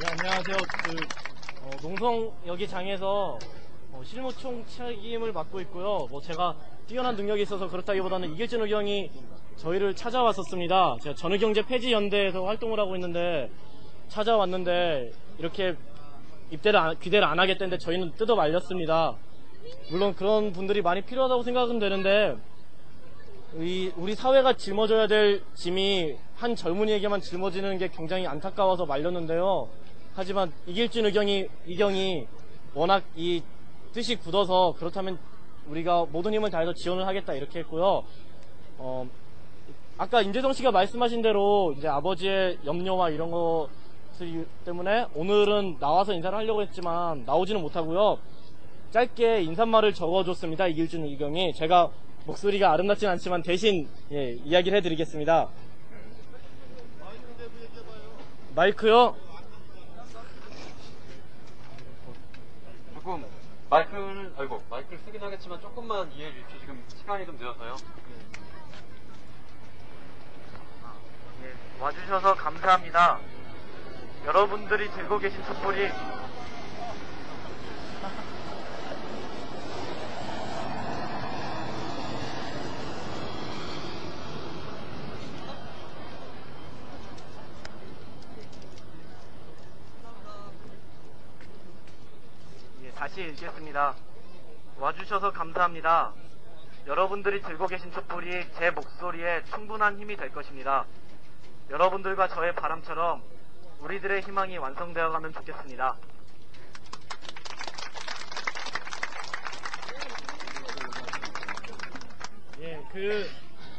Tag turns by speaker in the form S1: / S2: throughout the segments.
S1: 네, 안녕하세요. 그 어, 농성 여기 장에서 어, 실무총 책임을 맡고 있고요. 뭐 제가 뛰어난 능력이 있어서 그렇다기보다는 이길진 의경이 저희를 찾아왔었습니다. 제가 전의경제 폐지 연대에서 활동을 하고 있는데 찾아왔는데 이렇게 입대를 안, 귀대를 안 하겠다는데 저희는 뜯어 말렸습니다. 물론 그런 분들이 많이 필요하다고 생각은 되는데 이, 우리 사회가 짊어져야 될 짐이 한 젊은이에게만 짊어지는 게 굉장히 안타까워서 말렸는데요. 하지만 이길진 의경이, 이경이 워낙 이 뜻이 굳어서 그렇다면 우리가 모든 힘을 다해서 지원을 하겠다 이렇게 했고요. 어, 아까 임재성 씨가 말씀하신 대로 이제 아버지의 염려와 이런 것들 때문에 오늘은 나와서 인사를 하려고 했지만 나오지는 못하고요. 짧게 인사말을 적어줬습니다. 이길준 의경이 제가 목소리가 아름답진 않지만 대신 예, 이야기를 해드리겠습니다. 마이크요?
S2: 조금 마이크를 아이고 마이크를 쓰긴 하겠지만 조금만 이해해 주십시오. 지금 시간이 좀 늦어서요.
S1: 예, 와주셔서 감사합니다. 여러분들이 들고 계신 촛불이 예, 다시 읽겠습니다. 와주셔서 감사합니다. 여러분들이 들고 계신 촛불이 제 목소리에 충분한 힘이 될 것입니다. 여러분들과 저의 바람처럼 우리들의 희망이 완성되어 가면 좋겠습니다. 예, 그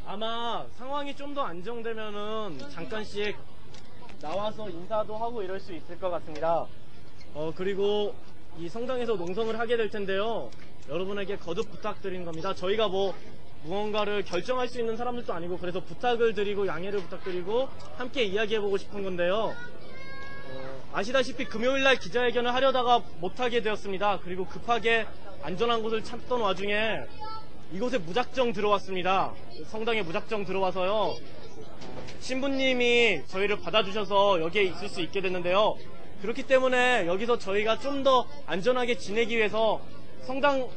S1: 아마 상황이 좀 더 안정되면은 잠깐씩 나와서 인사도 하고 이럴 수 있을 것 같습니다. 어, 그리고 이 성당에서 농성을 하게 될 텐데요. 여러분에게 거듭 부탁드리는 겁니다. 저희가 뭐 무언가를 결정할 수 있는 사람들도 아니고 그래서 부탁을 드리고 양해를 부탁드리고 함께 이야기해보고 싶은 건데요. 어, 아시다시피 금요일날 기자회견을 하려다가 못하게 되었습니다. 그리고 급하게 안전한 곳을 찾던 와중에 이곳에 무작정 들어왔습니다. 성당에 무작정 들어와서요. 신부님이 저희를 받아주셔서 여기에 있을 수 있게 됐는데요. 그렇기 때문에 여기서 저희가 좀 더 안전하게 지내기 위해서 성당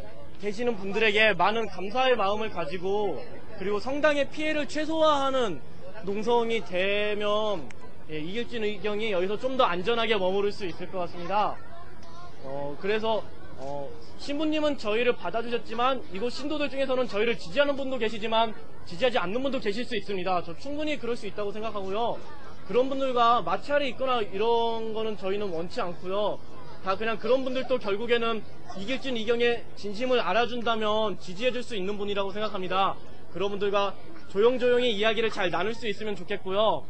S1: 계시는 분들에게 많은 감사의 마음을 가지고 그리고 성당의 피해를 최소화하는 농성이 되면 예, 이길진 의경이 여기서 좀 더 안전하게 머무를 수 있을 것 같습니다. 어, 그래서 어, 신부님은 저희를 받아주셨지만 이곳 신도들 중에서는 저희를 지지하는 분도 계시지만 지지하지 않는 분도 계실 수 있습니다. 저 충분히 그럴 수 있다고 생각하고요. 그런 분들과 마찰이 있거나 이런 거는 저희는 원치 않고요. 다 그냥 그런 분들도 결국에는 이길진 이경의 진심을 알아준다면 지지해줄 수 있는 분이라고 생각합니다. 그런 분들과 조용조용히 이야기를 잘 나눌 수 있으면 좋겠고요.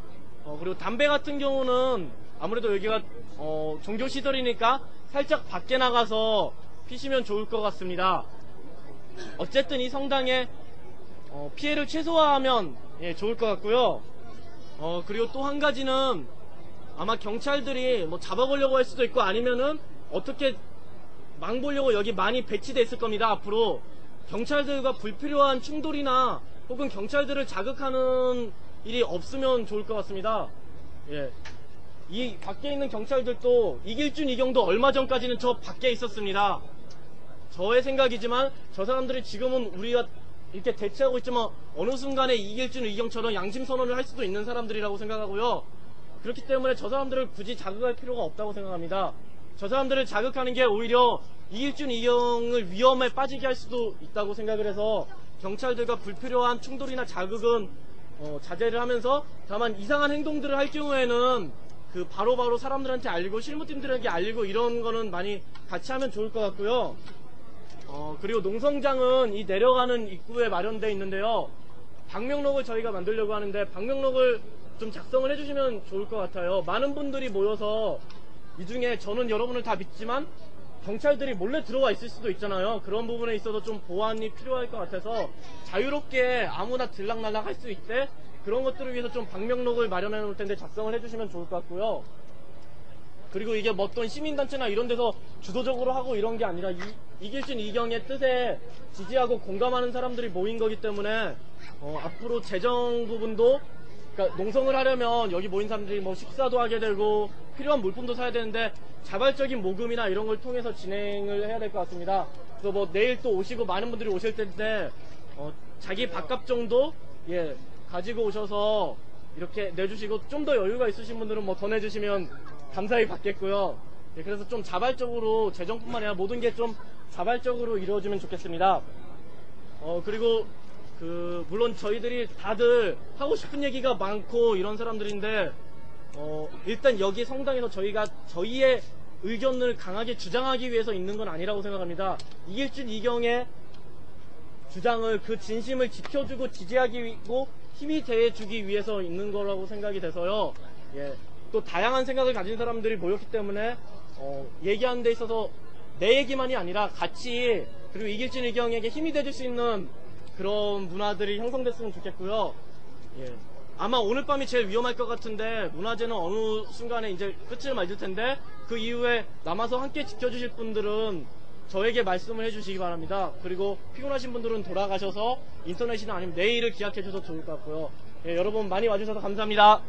S1: 어, 그리고 담배 같은 경우는 아무래도 여기가 어, 종교 시설이니까 살짝 밖에 나가서 피시면 좋을 것 같습니다. 어쨌든 이 성당에 어, 피해를 최소화하면 예, 좋을 것 같고요. 어, 그리고 또 한 가지는 아마 경찰들이 뭐 잡아보려고 할 수도 있고 아니면은 어떻게 망보려고 여기 많이 배치돼 있을 겁니다. 앞으로 경찰들과 불필요한 충돌이나 혹은 경찰들을 자극하는 일이 없으면 좋을 것 같습니다. 예. 이 밖에 있는 경찰들도 이길준 이경도 얼마 전까지는 저 밖에 있었습니다. 저의 생각이지만 저 사람들이 지금은 우리가 이렇게 대치하고 있지만 어느 순간에 이길준 이경처럼 양심 선언을 할 수도 있는 사람들이라고 생각하고요. 그렇기 때문에 저 사람들을 굳이 자극할 필요가 없다고 생각합니다. 저 사람들을 자극하는 게 오히려 이길준 이경을 위험에 빠지게 할 수도 있다고 생각을 해서 경찰들과 불필요한 충돌이나 자극은 어, 자제를 하면서 다만 이상한 행동들을 할 경우에는 그 바로바로 사람들한테 알리고 실무팀들에게 알리고 이런 거는 많이 같이 하면 좋을 것 같고요. 어, 그리고 농성장은 이 내려가는 입구에 마련되어 있는데요. 방명록을 저희가 만들려고 하는데 방명록을 좀 작성을 해주시면 좋을 것 같아요. 많은 분들이 모여서 이 중에 저는 여러분을 다 믿지만 경찰들이 몰래 들어와 있을 수도 있잖아요. 그런 부분에 있어서 좀 보완이 필요할 것 같아서 자유롭게 아무나 들락날락 할 수 있대 그런 것들을 위해서 좀 방명록을 마련해 놓을 텐데 작성을 해주시면 좋을 것 같고요. 그리고 이게 뭐 어떤 시민단체나 이런 데서 주도적으로 하고 이런 게 아니라 이, 이길진 이경의 뜻에 지지하고 공감하는 사람들이 모인 거기 때문에 어, 앞으로 재정 부분도 그러니까 농성을 하려면 여기 모인 사람들이 뭐 식사도 하게 되고 필요한 물품도 사야 되는데 자발적인 모금이나 이런 걸 통해서 진행을 해야 될 것 같습니다. 그래서 뭐 내일 또 오시고 많은 분들이 오실 텐데 어, 자기 밥값 정도 예 가지고 오셔서 이렇게 내주시고 좀 더 여유가 있으신 분들은 뭐 더 내주시면 감사히 받겠고요. 예, 그래서 좀 자발적으로 재정뿐만 아니라 모든 게 좀 자발적으로 이루어지면 좋겠습니다. 어 그리고 그 물론 저희들이 다들 하고 싶은 얘기가 많고 이런 사람들인데 어 일단 여기 성당에서 저희가 저희의 의견을 강하게 주장하기 위해서 있는 건 아니라고 생각합니다. 이길준 이경의 주장을 그 진심을 지켜주고 지지하기 고 힘이 돼주기 위해서 있는 거라고 생각이 돼서요. 예. 또 다양한 생각을 가진 사람들이 모였기 때문에 어, 얘기하는 데 있어서 내 얘기만이 아니라 같이 그리고 이길진 의경에게 힘이 돼줄 수 있는 그런 문화들이 형성됐으면 좋겠고요. 예. 아마 오늘 밤이 제일 위험할 것 같은데 문화재는 어느 순간에 이제 끝을 맞을 텐데 그 이후에 남아서 함께 지켜주실 분들은 저에게 말씀을 해주시기 바랍니다. 그리고 피곤하신 분들은 돌아가셔서 인터넷이나 아니면 내일을 기약해 주셔도 좋을 것 같고요. 예, 여러분 많이 와주셔서 감사합니다.